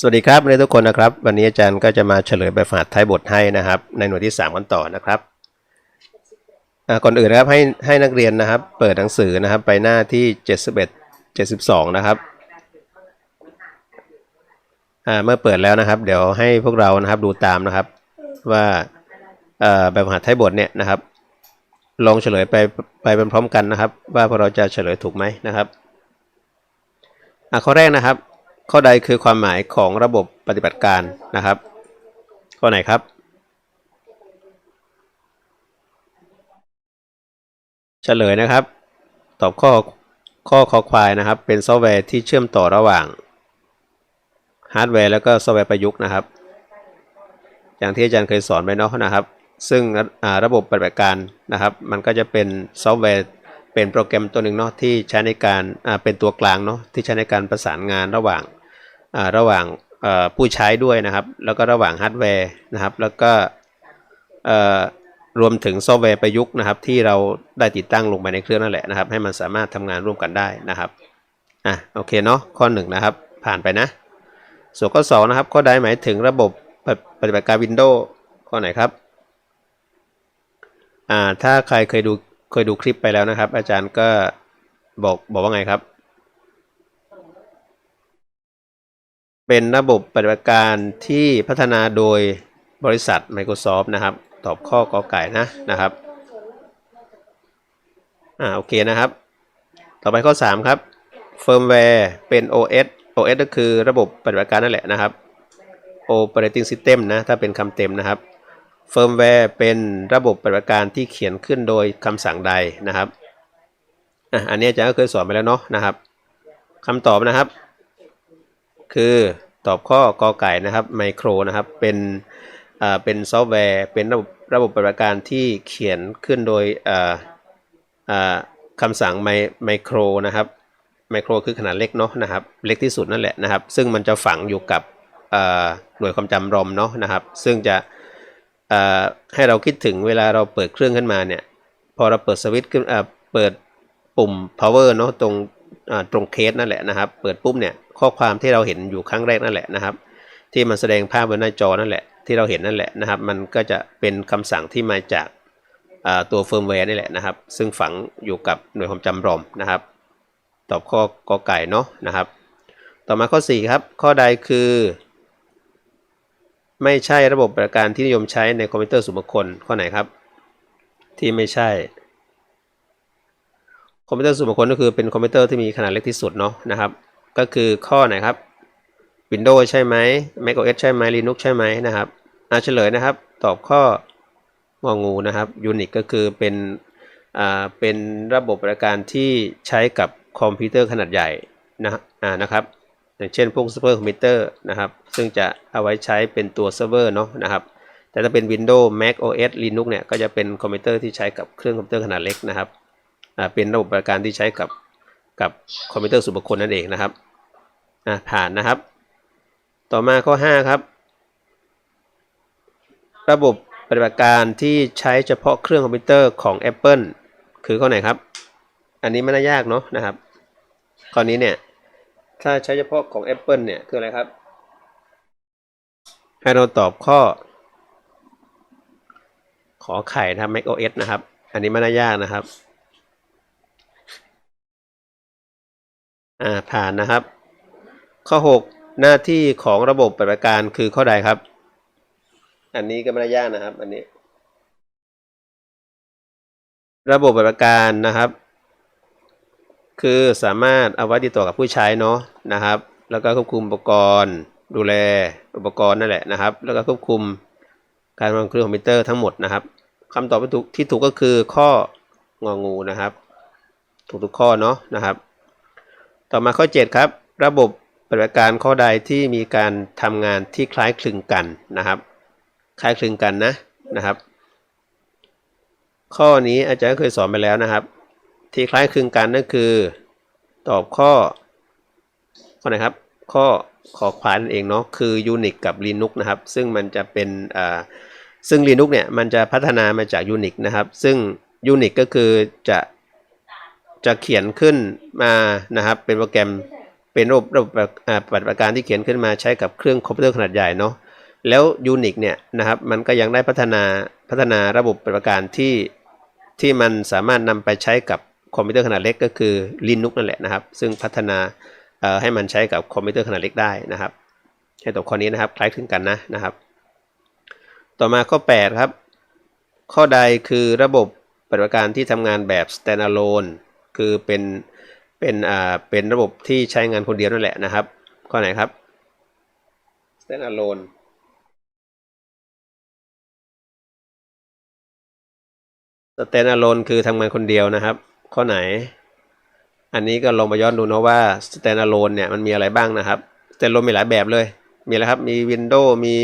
สวัสดีครับเรียนทุกคนนะครับ วันนี้อาจารย์ก็จะมาเฉลยแบบฝึกหัดท้ายบทให้นะครับ ในหน่วยที่3กันต่อนะครับก่อนอื่นนะครับให้ให้นักเรียนนะครับ เปิดหนังสือนะครับไปหน้าที่ 71 72 นะครับเมื่อเปิดแล้วนะครับ เดี๋ยวให้พวกเรานะครับดูตามนะครับ ว่าเอ่อแบบฝึกหัดท้ายบทเนี่ยนะครับ ลองเฉลยไปไปพร้อมๆกันนะครับ ว่าพวกเราจะเฉลยถูกไหมนะครับข้อแรกนะครับ ข้อใดคือความหมายของระบบปฏิบัติการนะครับ ข้อไหนครับ เฉลยนะครับ ตอบข้อข้อคอควายนะครับ เป็นซอฟต์แวร์ที่เชื่อมต่อระหว่างฮาร์ดแวร์แล้วก็ซอฟต์แวร์ประยุกต์นะครับ อย่างที่อาจารย์เคยสอนไปเนาะนะครับ ซึ่งระบบปฏิบัติการนะครับ มันก็จะเป็นซอฟต์แวร์เป็นโปรแกรมตัวหนึ่งเนาะที่ใช้ในการเป็นตัวกลางเนาะที่ใช้ในการประสานงานระหว่าง ระหว่างผู้ใช้ด้วยนะครับ แล้วก็ระหว่างฮาร์ดแวร์นะครับ แล้วก็รวมถึงซอฟต์แวร์ประยุกต์นะครับ ที่เราได้ติดตั้งลงไปในเครื่องนั่นแหละนะครับ ให้มันสามารถทำงานร่วมกันได้นะครับอะโอเคเนาะข้อหนึ่งนะครับ ผ่านไปนะ ส่วนข้อสองนะครับข้อใดหมายถึงระบบปฏิบัติการ Windows ข้อไหนครับอ่าถ้าใครเคยดูเคยดูคลิปไปแล้วนะครับ อาจารย์ก็บอกบอกว่าไงครับ เป็นระบบปฏิบัติการที่พัฒนาโดยบริษัท Microsoft นะครับ ตอบข้อกอไก่นะนะครับอ่าโอเคนะครับ ต่อไปข้อ 3 ครับ firmware เป็น OS OS ก็คือระบบปฏิบัติการนั่นแหละนะครับ operating system นะ ถ้าเป็นคำเต็มนะครับ firmware เป็นระบบปฏิบัติการที่เขียนขึ้นโดยคำสั่งใดนะครับอะอันนี้อาจารย์ก็เคยสอนไปแล้วเนาะนะครับคำตอบนะครับ คือตอบข้อกอไก่นะครับไมโครนะครับเป็นอ่าเป็นซอฟต์แวร์เป็นระบบระบบปฏิบัติการที่เขียนขึ้นโดยอ่าอ่าคำสั่งไมไมโครนะครับไมโครคือขนาดเล็กเนาะนะครับเล็กที่สุดนั่นแหละนะครับ ซึ่งมันจะฝังอยู่กับอ่าหน่วยความจำรอมเนาะนะครับ ซึ่งจะอ่าให้เราคิดถึงเวลาเราเปิดเครื่องขึ้นมาเนี่ย พอเราเปิดสวิตช์ขึ้นอ่าเปิดปุ่ม power เนาะตรง ตรงเคสนั่นแหละนะครับ เปิดปุ๊บเนี่ยข้อความที่เราเห็นอยู่ครั้งแรกนั่นแหละนะครับ ที่มันแสดงภาพบนหน้าจอนั่นแหละที่เราเห็นนั่นแหละนะครับ มันก็จะเป็นคำสั่งที่มาจากตัวเฟิร์มแวร์นี่แหละนะครับ ซึ่งฝังอยู่กับหน่วยความจำรอมนะครับ ตอบข้อกอไก่เนาะนะครับ ต่อมาข้อ 4 ครับ ข้อใดคือ ไม่ใช่ระบบปฏิบัติการที่นิยมใช้ในคอมพิวเตอร์ส่วนบุคคลข้อไหนครับ ที่ไม่ใช่ คอมพิวเตอร์ส่วนบุคคลก็คือเป็นคอมพิวเตอร์ที่มีขนาดเล็กที่สุดเนาะนะครับ ก็คือข้อไหนครับ Windows ใช่ไหม Mac OS ใช่ไหม Linux ใช่ไหมนะครับอ่าเฉลยนะครับ ตอบข้ององูนะครับ Unix ก็คือเป็นอ่าเป็นระบบปฏิบัติการที่ใช้กับคอมพิวเตอร์ขนาดใหญ่นะอ่านะครับ อย่างเช่นพวกซูเปอร์คอมพิวเตอร์นะครับ ซึ่งจะเอาไว้ใช้เป็นตัวเซิร์ฟเวอร์เนาะนะครับแต่ถ้าเป็น Windows Mac OS Linux เนี่ยก็จะเป็นคอมพิวเตอร์ที่ใช้กับเครื่องคอมพิวเตอร์ขนาดเล็กนะครับ เป็นระบบปฏิบัติการที่ใช้กับกับคอมพิวเตอร์ส่วนบุคคลนั่นเองนะครับผ่านนะครับ ต่อมาข้อ 5 ครับ ระบบปฏิบัติการที่ใช้เฉพาะเครื่องคอมพิวเตอร์ของ Apple คือข้อไหนครับ อันนี้ไม่น่ายากเนาะนะครับข้อนี้เนี่ยถ้าใช้เฉพาะของ Apple เนี่ยคืออะไรครับ ให้เราตอบข้อ ขอไข่นะครับ Mac OS นะครับ อันนี้ไม่น่ายากนะครับ อ่าผ่านนะครับ ข้อ 6 หน้าที่ของระบบปฏิบัติการคือข้อใดครับ อันนี้ก็ไม่ได้ยากนะครับ อันนี้ ระบบปฏิบัติการนะครับ คือสามารถเอาไว้ติดต่อกับผู้ใช้เนาะนะครับ แล้วก็ควบคุมอุปกรณ์ ดูแลอุปกรณ์นั่นแหละนะครับ แล้วก็ควบคุมการวางเครื่องคอมพิวเตอร์ทั้งหมดนะครับคำตอบที่ถูกที่ถูกก็คือข้ององูนะครับ ถูกทุกข้อเนาะนะครับ ต่อมาข้อ 7 ครับ ระบบปฏิบัติการข้อใดที่มีการทำงานที่คล้ายคลึงกันนะครับ คล้ายคลึงกันนะนะครับ ข้อนี้อาจารย์เคยสอนไปแล้วนะครับ ที่คล้ายคลึงกันนั่นคือ ตอบข้อข้อไหนครับ ข้อขอควายนั่นเองเนาะคือ Unix กับ Linux นะครับ ซึ่งมันจะเป็นอ่าซึ่ง Linux เนี่ยมันจะพัฒนามาจาก Unix นะครับ ซึ่ง Unix ก็คือจะ จะเขียนขึ้นมานะครับ เป็นโปรแกรมเป็นระบบระบบปฏิบัติการที่เขียนขึ้นมาใช้กับเครื่องคอมพิวเตอร์ขนาดใหญ่เนาะแล้ว Unix เนี่ยนะครับมันก็ยังได้พัฒนาพัฒนาระบบปฏิบัติการที่ที่มันสามารถนำไปใช้กับคอมพิวเตอร์ขนาดเล็กก็คือ Linux นั่นแหละนะครับ ซึ่งพัฒนาให้มันใช้กับคอมพิวเตอร์ขนาดเล็กได้นะครับ ให้ตัวข้อนี้นะครับคล้ายคลึงกันนะนะครับ ต่อมาข้อ 8 ครับ ข้อใดคือระบบปฏิบัติการที่ทำงานแบบ standalone คือเป็นเป็นอ่าเป็นระบบที่ใช้งานคนเดียวนั่นแหละนะครับ ข้อไหนครับ standalone standalone คือทำงานคนเดียวนะครับ ข้อไหน อันนี้ก็ลองมาย้อนดูนะว่า standalone เนี่ยมันมีอะไรบ้างนะครับ standalone มีหลายแบบเลย มีอะไรครับ มี Windows มี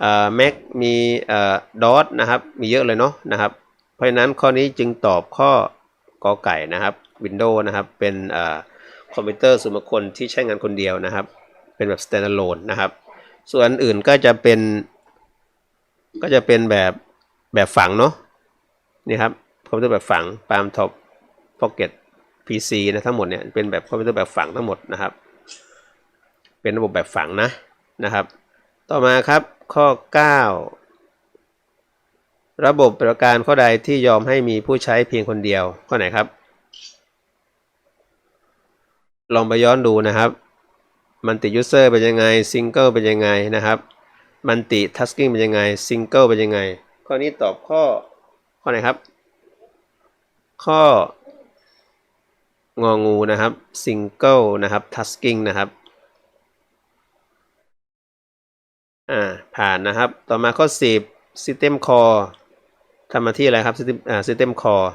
เอ่อ Mac มีเอ่อ DOS นะครับ มีเยอะเลยเนาะนะครับ เพราะฉะนั้นข้อนี้จึงตอบข้อ กอไก่นะครับ Windows นะครับ เป็นอคอมพิวเตอร์ส่วนบุคคลที่ใช้งานคนเดียวนะครับ เป็นแบบ standalone นะครับ ส่วนอันอื่นก็จะเป็น ก็จะเป็นแบบแบบฝังเนาะนี่ครับคอมพิวเตอร์แบบฝัง Palm Top Pocket PC นะทั้งหมดเนี่ยเป็นแบบคอมพิวเตอร์แบบฝังทั้งหมดนะครับ เป็นระบบแบบฝังนะนะครับ ต่อมาครับข้อ 9 ระบบประการข้อใดที่ยอมให้มีผู้ใช้เพียงคนเดียว ข้อไหนครับ ลองไปย้อนดูนะครับมันติยูเซอร์เป็นยังไงซิงเกิลเป็นยังไงนะครับมันติทัสกิ้งเป็นยังไงซิงเกิลเป็นยังไง ข้อนี้ตอบข้อข้อไหนครับ ข้ององูนะครับซิงเกิลนะครับทัสกิ้งนะครับอ่าผ่านนะครับ ต่อมาข้อ 10 System Core ทำมาที่อะไรครับ System อ่า System Core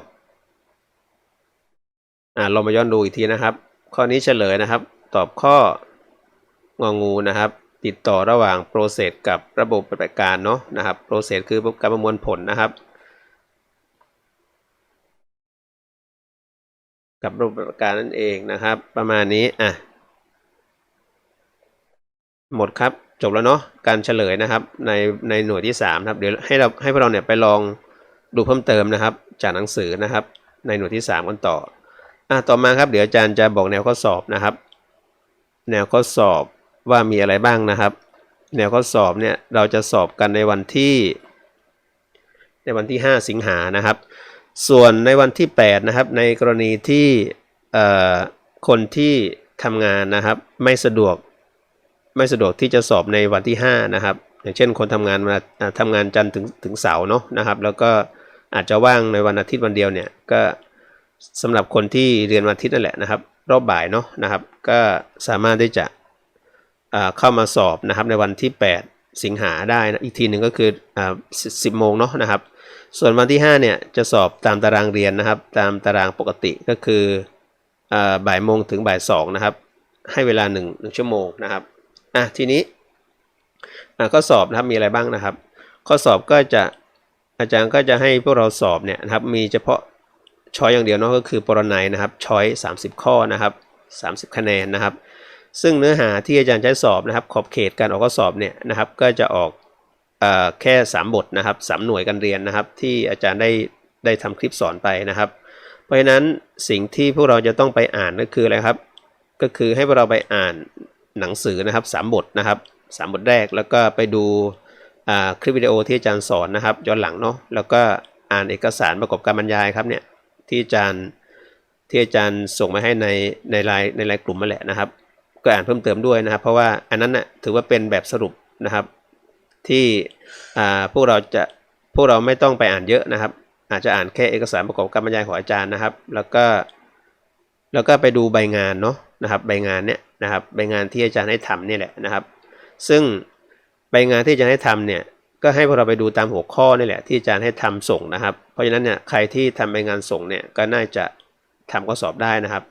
อ่าเรามาย้อนดูอีกทีนะครับ ข้อนี้เฉลยนะครับ ตอบข้ององูนะครับ ติดต่อระหว่าง process กับระบบปฏิบัติการเนาะนะครับ process คือการประมวลผลนะครับ กับระบบปฏิบัติการนั่นเองนะครับ ประมาณนี้อะหมดครับจบแล้วเนาะการเฉลยนะครับในในหน่วยที่3ครับเดี๋ยวให้เราให้พวกเราเนี่ยไปลอง ดูเพิ่มเติมนะครับ จากหนังสือนะครับ ในหน่วยที่ 3 กันต่ออะต่อมาครับเดี๋ยวอาจารย์จะบอกแนวข้อสอบนะครับ แนวข้อสอบว่ามีอะไรบ้างนะครับ แนวข้อสอบเนี่ยเราจะสอบกันในวันที่ ในวันที่ 5 สิงหานะครับ ส่วนในวันที่ 8 นะครับ ในกรณีที่คนที่ทำงานนะครับ ไม่สะดวกไม่สะดวกที่จะสอบในวันที่ 5 นะครับ อย่างเช่นคนทำงานมาทำงานจันทร์ถึงถึงเสาร์เนาะนะครับ แล้วก็ อาจจะว่างในวันอาทิตย์วันเดียวเนี่ยก็สำหรับคนที่เรียนวันอาทิตย์นั่นแหละนะครับ รอบบ่ายเนาะนะครับ ก็สามารถที่จะเข้ามาสอบนะครับในวันที่ 8 สิงหาได้นะอีกทีหนึ่งก็คือสิบโมงเนาะนะครับ ส่วนวันที่5เนี่ยจะสอบตามตารางเรียนนะครับ ตามตารางปกติก็คือบ่ายโมงถึงบ่ายสองนะครับให้เวลา1 1ชั่วโมงนะครับอะทีนี้ข้อสอบนะครับมีอะไรบ้างนะครับ ข้อสอบก็จะ อาจารย์ก็จะให้พวกเราสอบเนี่ยนะครับมีเฉพาะช้อยอย่างเดียวเนาะก็คือปรนัยนะครับช้อย30 ข้อนะครับ30 คะแนนนะครับ ซึ่งเนื้อหาที่อาจารย์ใช้สอบนะครับขอบเขตการออกข้อสอบเนี่ยนะครับก็จะออกอแค่ 3 บทนะครับ3หน่วยการเรียนนะครับ ที่อาจารย์ได้ได้ทำคลิปสอนไปนะครับ เพราะฉะนั้นสิ่งที่พวกเราจะต้องไปอ่านก็คืออะไรครับ ก็คือให้พวกเราไปอ่านหนังสือนะครับ3บทนะครับ3บทแรกแล้วก็ไปดู คลิปวิดีโอที่อาจารย์สอนนะครับย้อนหลังเนาะแล้วก็อ่านเอกสารประกอบการบรรยายครับเนี่ยที่อาจารย์ที่อาจารย์ส่งมาให้ในในไลน์ในไลน์กลุ่มมาแหละนะครับ ก็อ่านเพิ่มเติมด้วยนะครับ เพราะว่าอันนั้นนะ่ะถือว่าเป็นแบบสรุปนะครับ ที่พวกเราจะพวกเราไม่ต้องไปอ่านเยอะนะครับ อาจจะอ่านแค่เอกสารประกอบการบรรยายของอาจารย์นะครับ แล้วก็แล้วก็ไปดูใบงานเนาะนะครับใบงานเนี้ยนะครับใบงานที่อาจารย์ให้ทำนี่แหละนะครับ ซึ่ง ใบงานที่อาจารย์ให้ทำเนี่ยก็ให้พวกเราไปดูตามหัวข้อนี่แหละที่อาจารย์ให้ทำส่งนะครับ เพราะฉะนั้นเนี่ยใครที่ทำใบงานส่งเนี่ยก็น่าจะทำข้อสอบได้นะครับ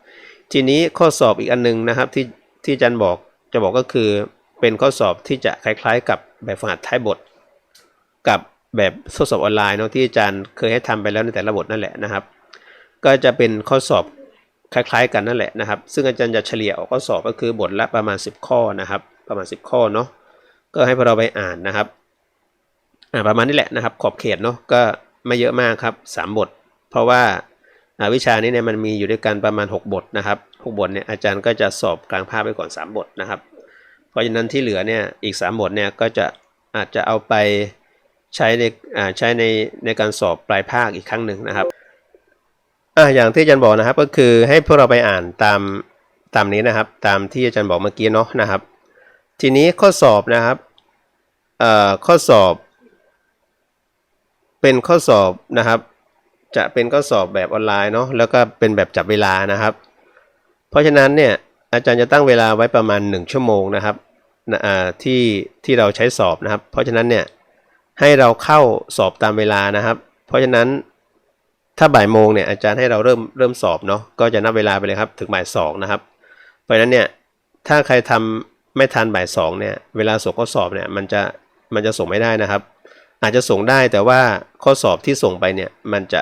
ทีนี้ข้อสอบอีกอันนึงนะครับที่ที่อาจารย์บอกจะบอกก็คือเป็นข้อสอบที่จะคล้ายๆ กับแบบฝึกหัดท้ายบท กับแบบทดสอบออนไลน์เนาะที่อาจารย์เคยให้ทำไปแล้วในแต่ละบทนั่นแหละนะครับ ก็จะเป็นข้อสอบคล้ายๆ กันนั่นแหละนะครับ ซึ่งอาจารย์จะเฉลี่ยออกข้อสอบก็คือบทละประมาณ 10 ข้อนะครับ ประมาณ 10 ข้อเนาะ ก็ให้พวกเราไปอ่านนะครับอ่าประมาณนี้แหละนะครับ ขอบเขตเนาะก็ไม่เยอะมากครับ 3 บท เพราะว่าวิชานี้เนี่ยมันมีอยู่ด้วยกันประมาณ 6 บทนะครับ 6 บทเนี่ยอาจารย์ก็จะสอบกลางภาคไปก่อน 3 บทนะครับ เพราะฉะนั้นที่เหลือเนี่ยอีก 3 บทเนี่ยก็จะอาจจะเอาไปใช้ในใช้ในในการสอบปลายภาคอีกครั้งหนึ่งนะครับอ่าอย่างที่อาจารย์บอกนะครับก็คือให้พวกเราไปอ่านตามตามนี้นะครับ ตามที่อาจารย์บอกเมื่อกี้เนาะนะครับ ทีนี้ข้อสอบนะครับข้อสอบ เป็นข้อสอบนะครับ จะเป็นข้อสอบแบบออนไลน์เนาะแล้วก็เป็นแบบจับเวลานะครับ เพราะฉะนั้นเนี่ยอาจารย์จะตั้งเวลาไว้ประมาณ 1 ชั่วโมงนะครับที่ที่เราใช้สอบนะครับ เพราะฉะนั้นเนี่ยให้เราเข้าสอบตามเวลานะครับ เพราะฉะนั้นถ้าบ่ายโมงเนี่ยอาจารย์ให้เราเริ่มเริ่มสอบเนาะก็จะนับเวลาไปเลยครับถึงบ่ายสองนะครับ เพราะฉะนั้นเนี่ยถ้าใครทำ ไม่ทันบ่ายสองเนี่ยเวลาส่งข้อสอบเนี่ยมันจะมันจะส่งไม่ได้นะครับ อาจจะส่งได้แต่ว่าข้อสอบที่ส่งไปเนี่ยมันจะ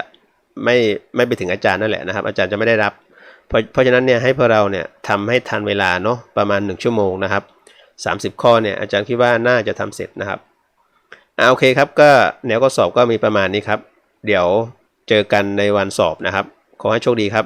ไม่ไม่ไปถึงอาจารย์นั่นแหละนะครับ อาจารย์จะไม่ได้รับเพราะเพราะฉะนั้นเนี่ยให้พวกเราเนี่ยทำให้ทันเวลาเนาะประมาณ 1 ชั่วโมงนะครับ 30 ข้อเนี่ยอาจารย์คิดว่าน่าจะทำเสร็จนะครับอ่าโอเคครับก็แนวข้อสอบก็มีประมาณนี้ครับ เดี๋ยวเจอกันในวันสอบนะครับ ขอให้โชคดีครับ